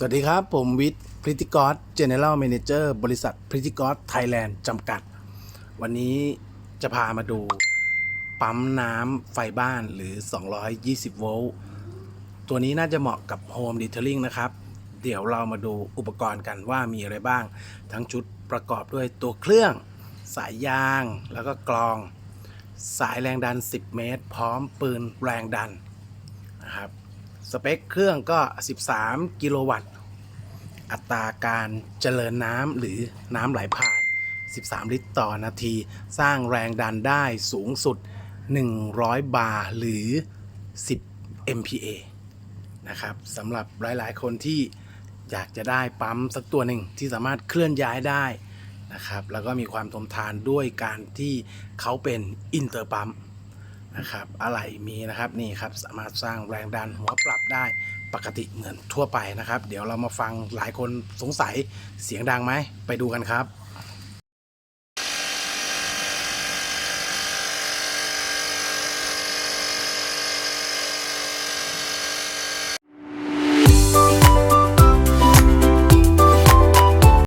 สวัสดีครับ ผมวิทย์พริติกอสเจเนอเรล a ม a เจอร์บริษัทพริติกอสไทยแลนด์จำกัด วันนี้จะพามาดู ปั๊มน้ำไฟบ้านหรือ 220 โวลต์ตัวนี้น่าจะเหมาะกับโฮมดีเทลลิ่งนะครับ เดี๋ยวเรามาดูอุปกรณ์กันว่ามีอะไรบ้าง ทั้งชุดประกอบด้วยตัวเครื่อง สายยาง แล้วก็กรอง สายแรงดัน 10 เมตร พร้อมปืนแรงดันนะครับ สเปคเครื่องก็ 13 กิโลวัตต์ อัตราการเจริญน้ำหรือน้ำไหลผ่าน 13 ลิตรต่อนาที สร้างแรงดันได้สูงสุด 100 บาร์หรือ 10 MPa นะครับสำหรับหลาย ๆ คนที่อยากจะได้ปั๊มสักตัวหนึ่งที่สามารถเคลื่อนย้ายได้นะครับ แล้วก็มีความทนทานด้วยการที่เขาเป็นอินเตอร์ปั๊ม นะครับอะไรมีนะครับนี่ครับสามารถสร้างแรงดันหัวปรับได้ปกติเหมือนทั่วไปนะครับ เดี๋ยวเรามาฟังหลายคนสงสัยเสียงดังไหมไปดูกันครับ